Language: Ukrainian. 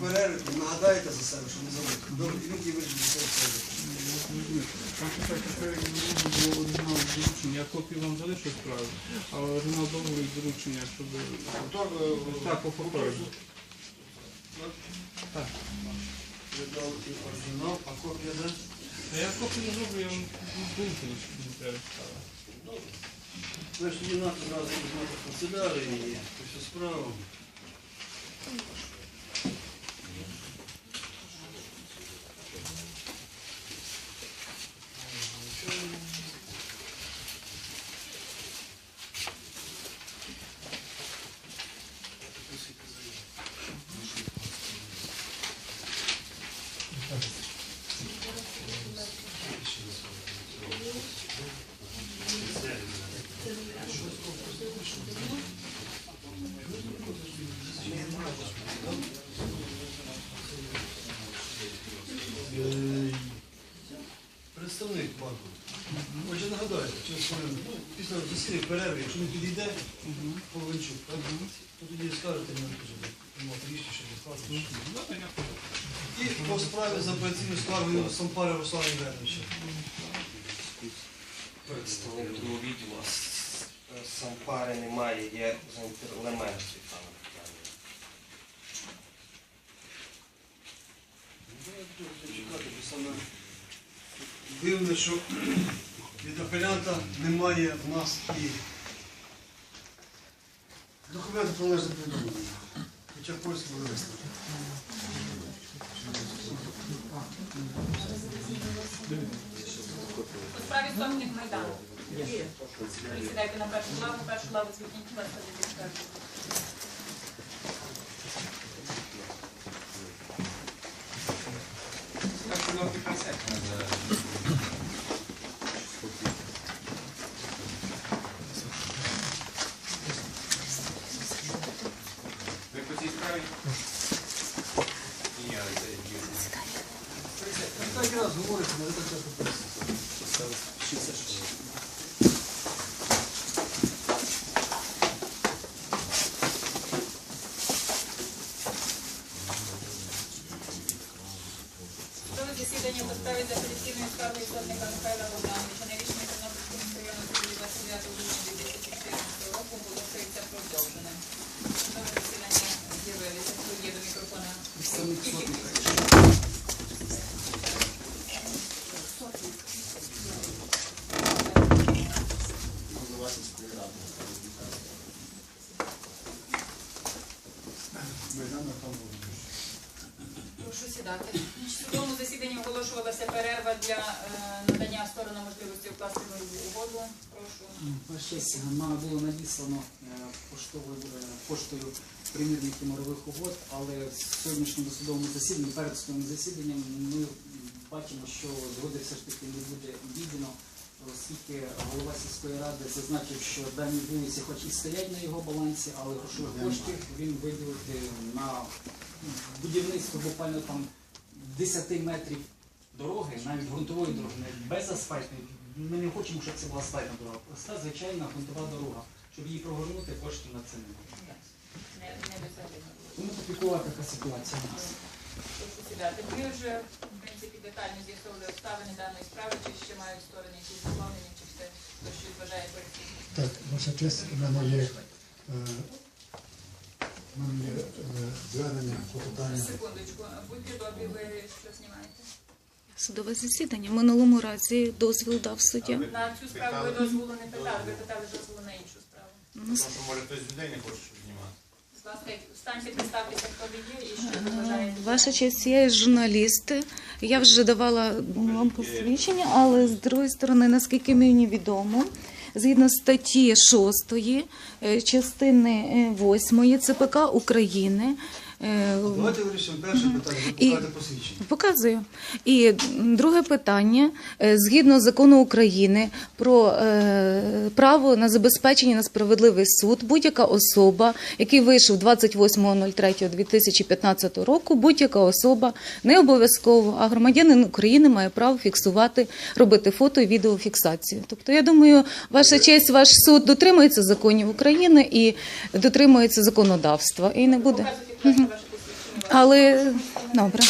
перерві нагадаєте за себе, що не забути. Добре, і він ті вирішить за себе. Там писати папері було оригінал доручення. Я копію вам залишу справи, але оригінал договору і доручення, щоб так по паперу. Так. Ви дали і оригінал, а копія де? Та я копію зроблю, я вам доручення не треба ставити. Ви ж тоді надо зразу знати канцелярії і всю справу. Представник банку. Отже, нагадаю, через хвилину, ну, після засідання перерви, якщо не підійде, Половинчук, так? то тоді скажете мені, що приймати рішення, що. Ну, понятно. І по справі за операційною скаргою Сампари Руслана Євгеновича. Представник другого відділу, а Сампари немає, є Лемеш Світлана саме Дивно, що від апелянта немає в нас і документу про належне повідомлення. Хоча польське буде виставлено. У справі Сомник Майдан. Присідайте на першу лаву, першу лаву ласка, від скарги. Ви по цій справі? Ні, але це Так раз говорите, але так часто Судове засідання поставить за апеляційною скаргою Сотника Михайла Богдановича на рішення Тернопільського міськрайону 29 грудня 2014 року оголошується продовженим. Судове засідання з'явилися. Тут є до мікрофона. Прошу сідати. В судовому засіданні оголошувалася перерва для е, надання сторонам можливості укласти мирову угоду. Прошу. Ваша честь, нами було надіслано е, поштовою е, поштою примірники морових угод, але в сьогоднішньому судовому засіданні, перед судовим засіданням, ми бачимо, що згоди все ж таки не буде віддано, оскільки голова сільської ради зазначив, що дані вулиці, хоч і стоять на його балансі, але грошових коштів він виділити на будівництво буквально там 10 метрів дороги, навіть ґрунтової дороги, навіть без асфальтної. Ми не хочемо, щоб це була асфальтна дорога. Проста, звичайна ґрунтова дорога. Щоб її прогорнути, коштів на це немає. Не, не. Тому такова така ситуація у нас. Прошу сідати. Ми вже, в принципі, детально з'ясовували обставини даної справи, чи ще мають сторони якісь доповнення, чи все, хто щось бажає пояснити. Так, ваша честь, у мене є, е, е, звернення по питанню. Секундочку, будьте добрі, ви що знімаєте? Судове засідання. В минулому разі дозвіл дав суддя. На цю справу ви дозволу не питали, ви питали дозволу на іншу справу. Ну, Тому що може хтось з людей не хоче щоб знімати. Будь ласка, встаньте, представтеся, хто ви є і що ви бажаєте. Ваша честь, я журналіст. Я вже давала вам посвідчення, але з другої сторони, наскільки мені відомо, згідно статті 6 е, частини 8 ЦПК України. Е, Давайте вирішимо перше питання, І- посвідчення. Показую. І друге питання. Е, Згідно закону України про е, право на забезпечення на справедливий суд, будь-яка особа, який вийшов 28.03.2015 року, будь-яка особа не обов'язково, а громадянин України має право фіксувати, робити фото і відеофіксацію. Тобто, я думаю, ваша честь, ваш суд дотримується законів України і дотримується законодавства. І не буде. Але добре.